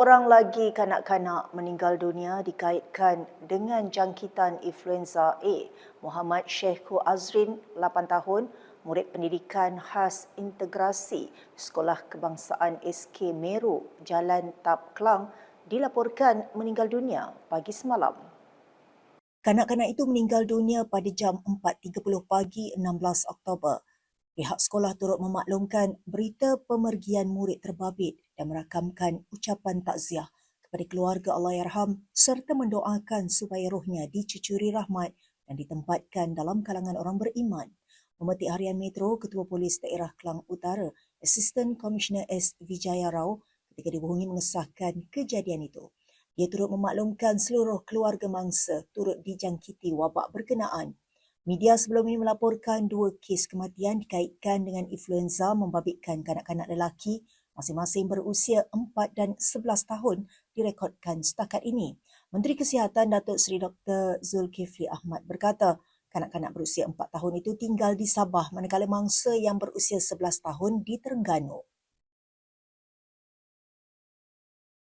Seorang lagi kanak-kanak meninggal dunia dikaitkan dengan jangkitan influenza A. Muhammad Syekhku Azrin, 8 tahun, murid pendidikan khas integrasi Sekolah Kebangsaan SK Meru, Jalan Tap Klang, dilaporkan meninggal dunia pagi semalam. Kanak-kanak itu meninggal dunia pada jam 4.30 pagi 16 Oktober. Pihak sekolah turut memaklumkan berita pemergian murid terbabit dan merakamkan ucapan takziah kepada keluarga Allahyarham serta mendoakan supaya rohnya dicucuri rahmat dan ditempatkan dalam kalangan orang beriman. Pemetik Harian Metro, Ketua Polis Daerah Kelang Utara, Assistant Commissioner S. Vijaya Rao ketika dihubungi mengesahkan kejadian itu. Dia turut memaklumkan seluruh keluarga mangsa turut dijangkiti wabak berkenaan. Media sebelum ini melaporkan dua kes kematian dikaitkan dengan influenza membabitkan kanak-kanak lelaki masing-masing berusia 4 dan 11 tahun direkodkan setakat ini. Menteri Kesihatan Datuk Seri Dr. Zulkifli Ahmad berkata, kanak-kanak berusia 4 tahun itu tinggal di Sabah manakala mangsa yang berusia 11 tahun di Terengganu.